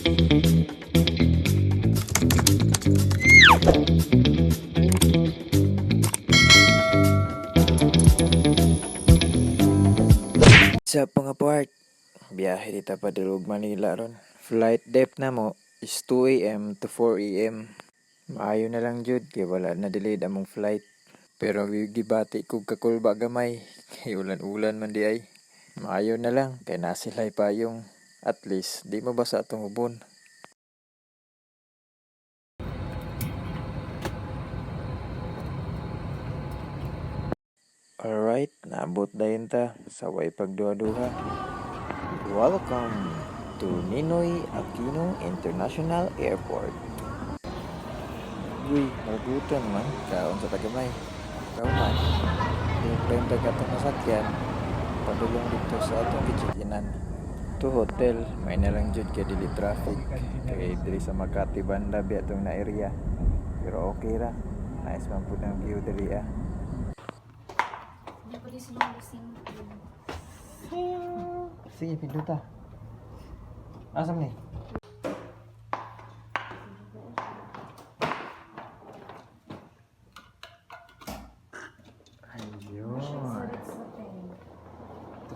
Sa mga part, biyahe dita pa Dilog Manila ron. Flight depth na mo is 2 a.m. to 4 a.m. Maayo na lang jud kay wala na delayed among flight. Pero gibati kog kakulba gamay kay ulan-ulan man di ay. Maayo na lang kay nasilay pa yung at least di mabasa atong ubon. Alright, naabot dayon ta sa way pagduha-duha. Welcome to Ninoy Aquino International Airport. Uy, nagutan man, kaon sa tagamay. Ikaw man, yung plan tag atong nasakyan, padulong dito sa atong kichikinan. To hotel, may nalang jud kay dili traffic. Kay diri sa Makati banda bi atong na area. Pero okay ra. Nice man pud ang view diri ah. Sige, pinduta. Asam ni? Ayun.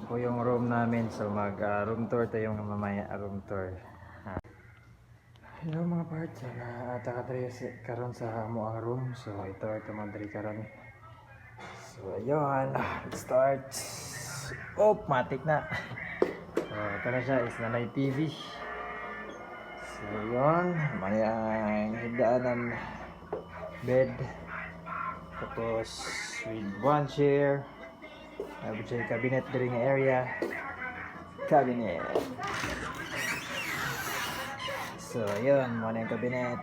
Ito po yung room namin. So mag ah, room tour tayo mga mamaya ah, room tour. Ha. Hello mga parts. Uh, Ata ka tayo si- karon sa mo ang room. So ito ito madri karon. So ayun. Ah, Let's start. Oh, matik na. So ito na siya is nanay TV. So yun. May ang higdaanan bed. Tapos with one chair. May siya cabinet diri area. Cabinet. So, yun. Muna yung cabinet.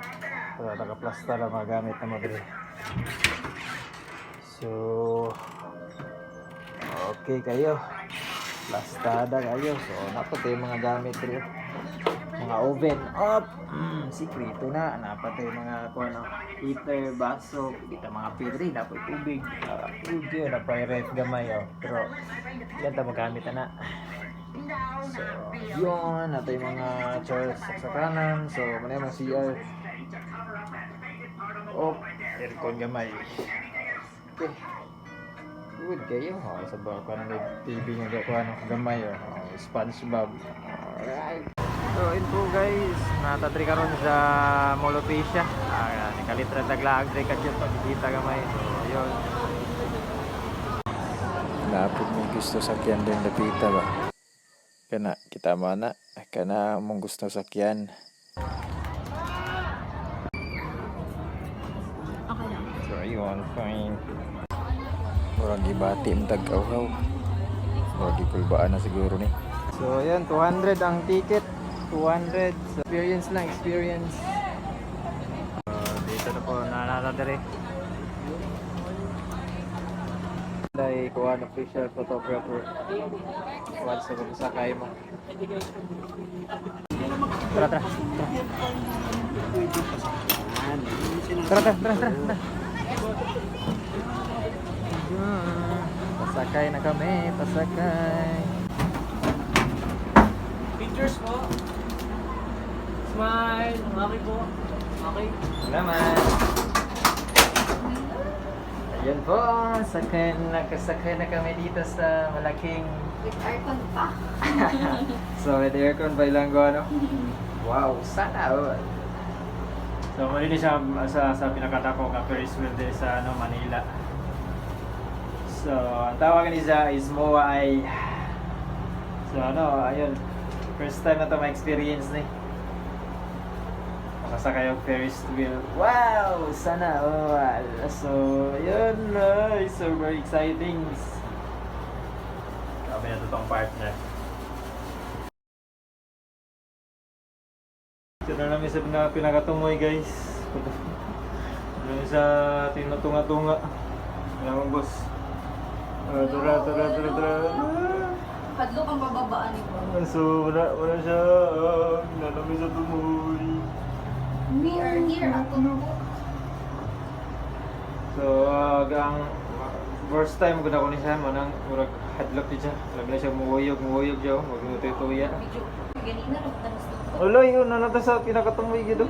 So, naka-plaster lang mga gamit na mo diri. So, okay kayo. Plastada kayo. So, napat yung mga gamit diri. Mga oven. Up! Mm, sikrito na. Napat yung mga kung ano, heater, baso. Kita mga pitri. Dapat tubig. Uh, tubig yun. Dapat ref gamay. Oh. Pero, yan ta magamit na. So, yun. Nato yung mga chairs sa kanan. So, muna yung mga CR. Oh, aircon gamay. Okay. Good kayo. Oh, sa ba ko na TV nga ko ano gamay oh. oh SpongeBob. Alright. So, ito guys, natatri karon sa Molopecia. Ah, kalitra taglaag dre ka jud pagkita gamay. So, yun. Napod mo gusto sakyan din dapita ba? Kana kita mana kana mong gusto sakyan. Okay lang. So ayun, fine. Murag gibati ang tag-awhaw. Murag gipulbaan na siguro ni. So ayun, 200 ang ticket. 200. So, experience lang, experience. Uh, dito na po nananadari. Dahil kuha official photographer. Once sa pagkasakay mo. Tara, tara. Tara, tara, tara, tara. tara. Hmm, Pasakay na kami, pasakay. Pictures po. Smile. Okay po. Okay. Salamat. Ayan po, sakay, nakasakay na kami dito sa malaking With aircon pa. So, with aircon pa ilang ano? Wow, sana all. So, mali siya sa, sa pinakatako ka Ferris wheel din sa ano, Manila. So, ang tawag niya is MOA ay So, ano, ayun. First time na to ma-experience ni. Makasakay yung Ferris wheel. Wow, sana all. So, yun na, so very exciting. Kami na itong partner. Ito na namin sa pinaka pinakatumoy guys. Ito sa tinutunga-tunga. Wala mong boss. Ah, Tara, tara, tara, tara. Padlo kang bababaan ni Bob. So, wala, wala siya. Ah, Nalamig sa tumoy. We are here at Tumbo. So, uh, ang first time ko na ko ni siya, manang murag hadlok din siya. Labi na siya muwayog, muwayog siya. Huwag mo tuya. Medyo ganina tapos dito. Wala yun, nanata sa pinakatumoy gito.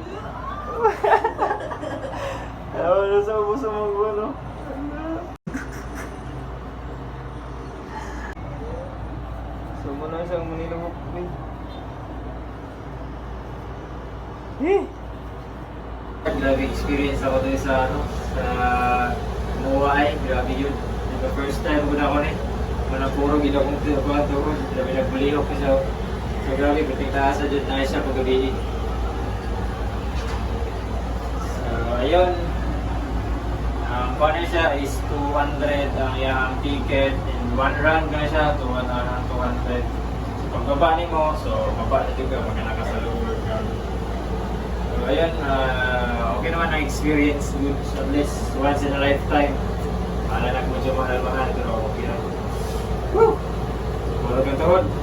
Ayaw na sa ubo sa mga ano. So mo na siyang Manila Walkway. Eh! Grabe experience ako dun sa ano, sa Moai. Grabe yun. Diba first time ko na ako ni. Mana puro gila kong tinakuhan doon. Grabe nagbulihok ko siya. So grabe, kuting taasa dyan na siya paggabi. So ayun. Ang na siya is 200 ang iyang ticket in one run ka siya to 1 uh, 200 so pagbaba ni mo so baba na nakasalubong ka so ayun uh, okay naman ang experience good at least once in a lifetime. Ala na medyo mahal-mahal pero okay lang. Woo! Wala kang tuhod